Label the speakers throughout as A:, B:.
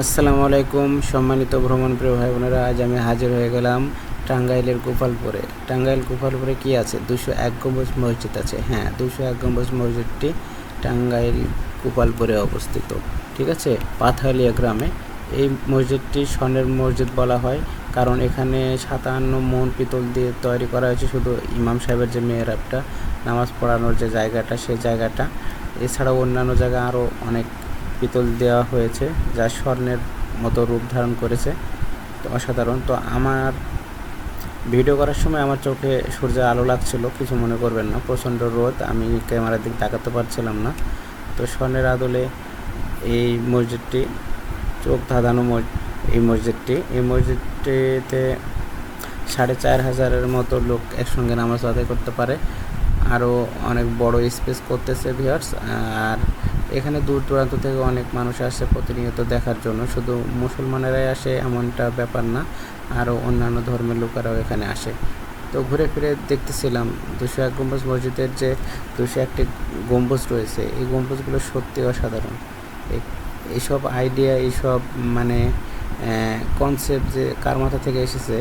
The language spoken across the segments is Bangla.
A: আসসালামু আলাইকুম, সম্মানিত ভ্রমণ প্রিয় ভাই বোনেরা আজ আমি হাজির হয়ে গেলাম টাঙ্গাইলের গোপালপুরে। টাঙ্গাইল গোপালপুরে কি আছে? দুশো এক গম্বুজ মসজিদ আছে। হ্যাঁ দুশো এক গম্বুজ মসজিদটি টাঙ্গাইল গোপালপুরে অবস্থিত, ঠিক আছে? পাথালিয়া গ্রামে। এই মসজিদটি স্বর্ণের মসজিদ বলা হয়, কারণ এখানে সাতান্ন মন পিতল দিয়ে তৈরি করা হয়েছে, শুধু ইমাম সাহেবের যে মেয়েরাবটা নামাজ পড়ানোর যে জায়গাটা সেই জায়গাটা। এছাড়াও অন্যান্য জায়গায় আরও অনেক পিতল দেওয়া হয়েছে, যা স্বর্ণের মতো রূপ ধারণ করেছে। তো অসাধারণ। তো আমার ভিডিও করার সময় আমার চোখে সূর্যের আলো লাগছিল, কিছু মনে করবেন না। প্রচণ্ড রোদ, আমি ক্যামেরার দিকে তাকাতে পারছিলাম না। তো স্বর্ণের আদলে এই মসজিদটি, চোখ ধাঁধানো এই মসজিদটি, এই মসজিদটিতে সাড়ে চার হাজারের মতো লোক একসঙ্গে নামাজ আদায় করতে পারে। আরও অনেক বড় স্পেস করতেছে ভিউয়ার্স আর এখানে দূর দূরান্ত থেকে অনেক মানুষ আসে প্রতিনিয়ত দেখার জন্য। শুধু মুসলমানেরাই আসে এমনটা ব্যাপার না, আরও অন্যান্য ধর্মের লোকেরাও এখানে আসে। তো ঘুরে ফিরে দেখতেছিলাম দুশো এক গম্বুজ মসজিদের যে দুশো একটি গম্বুজ রয়েছে, এই গম্বুজগুলো সত্যি অসাধারণ। এইসব আইডিয়া এইসব মানে কনসেপ্ট যে কার মাথা থেকে এসেছে,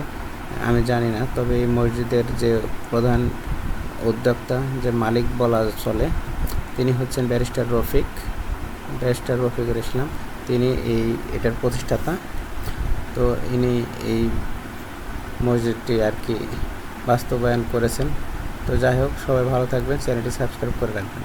A: আমি জানি না। তবে এই মসজিদের যে প্রধান উদ্যোক্তা, যে মালিক বলা চলে, তিনি হচ্ছেন ব্যারিস্টার রফিক। ব্যারিস্টার রফিকুল ইসলাম। তিনি এই, এটার প্রতিষ্ঠাতা। তো ইনি এই মসজিদটি আর কি বাস্তবায়ন করেছেন। তো যাই হোক, সবাই ভালো থাকবেন। চ্যানেলটি সাবস্ক্রাইব করে রাখবেন।